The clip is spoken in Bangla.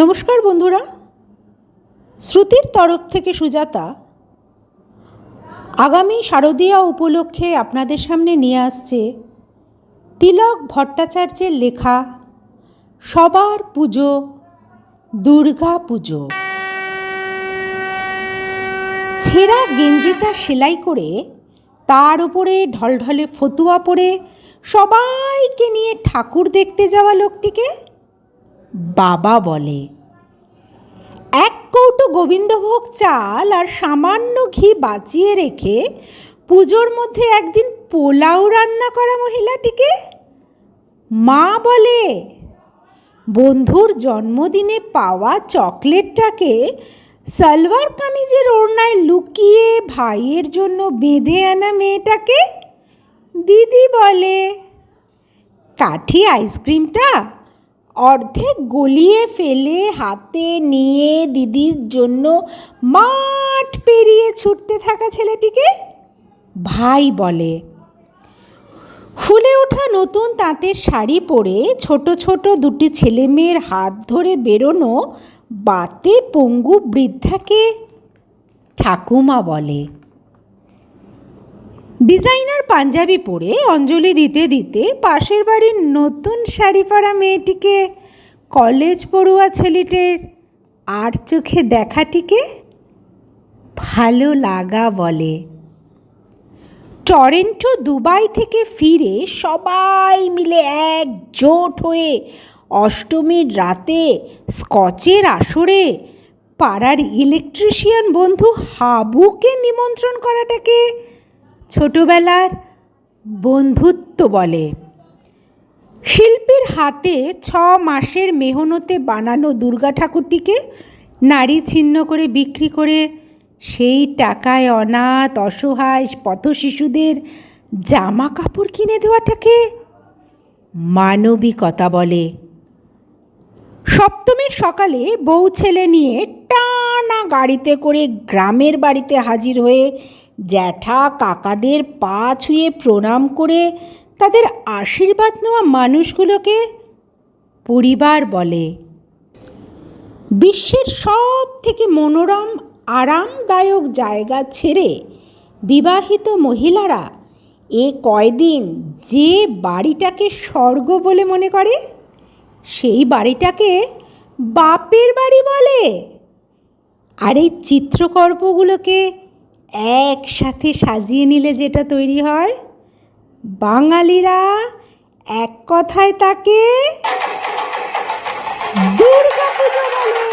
নমস্কার বন্ধুরা। শ্রুতির তরফ থেকে সুজাতা আগামী শারদীয়া উপলক্ষে আপনাদের সামনে নিয়ে আসছে তিলক ভট্টাচার্যের লেখা সবার পুজো, দুর্গা পুজো। ছেঁড়া গেঞ্জিটা সেলাই করে তার উপরে ঢলঢলে ফতুয়া পরে সবাইকে নিয়ে ঠাকুর দেখতে যাওয়া লোকটিকে বাবা বলে, এক কৌটো গোবিন্দভোগ চাল আর সামান্য ঘি বাঁচিয়ে রেখে পুজোর মধ্যে একদিন পোলাও রান্না করা মহিলাটিকে? মা বলে, বন্ধুর জন্মদিনে পাওয়া চকলেটটাকে সালোয়ার কামিজের ওড়নায় লুকিয়ে ভাইয়ের জন্য বেঁধে আনা মেয়েটাকে? দিদি বলে, কাঠি আইসক্রিমটা অর্ধেক গলিয়ে ফেলে হাতে নিয়ে দিদির জন্য মাঠ পেরিয়ে ছুটতে থাকা ছেলেটিকে ভাই বলে। ফুলে ওঠা নতুন তাঁতের শাড়ি পরে ছোট ছোট দুটি ছেলেমেয়ের হাত ধরে বেরোনো বাতে পঙ্গু বৃদ্ধাকে ঠাকুমা বলে। ডিজাইনার পাঞ্জাবি পরে অঞ্জলি দিতে দিতে পাশের বাড়ির নতুন শাড়ি পরা মেয়েটিকে কলেজ পড়ুয়া ছেলেটির আর চোখে দেখাটিকে ভালো লাগা বলে। টরেন্টো দুবাই থেকে ফিরে সবাই মিলে একজোট হয়ে অষ্টমীর রাতে স্কচের আসরে পাড়ার ইলেকট্রিশিয়ান বন্ধু হাবুকে নিমন্ত্রণ করাটাকে ছোটবেলার বন্ধুত্ব বলে। শিল্পীর হাতে ছ মাসের মেহনতে বানানো দুর্গা ঠাকুরটিকে নারী ছিন্ন করে বিক্রি করে সেই টাকায় অনাথ, অসহায়, পথ শিশুদের জামা কাপড় কিনে দেওয়াটাকে মানবিকতা বলে। সপ্তমীর সকালে বউ ছেলে নিয়ে টানা গাড়িতে করে গ্রামের বাড়িতে হাজির হয়ে জ্যাঠা কাকাদের পা ছুঁয়ে প্রণাম করে তাদের আশীর্বাদ নেওয়া মানুষগুলোকে পরিবার বলে। বিশ্বের সব থেকে মনোরম, আরামদায়ক জায়গা ছেড়ে বিবাহিত মহিলারা এ কয়দিন যে বাড়িটাকে স্বর্গ বলে মনে করে, সেই বাড়িটাকে বাপের বাড়ি বলে। আর এই চিত্রকর্পগুলোকে একসাথে সাজিয়ে নিলে যেটা তৈরি হয়? বাঙালিরা এক কথায় তাকে দুর্গা পুজো বলে।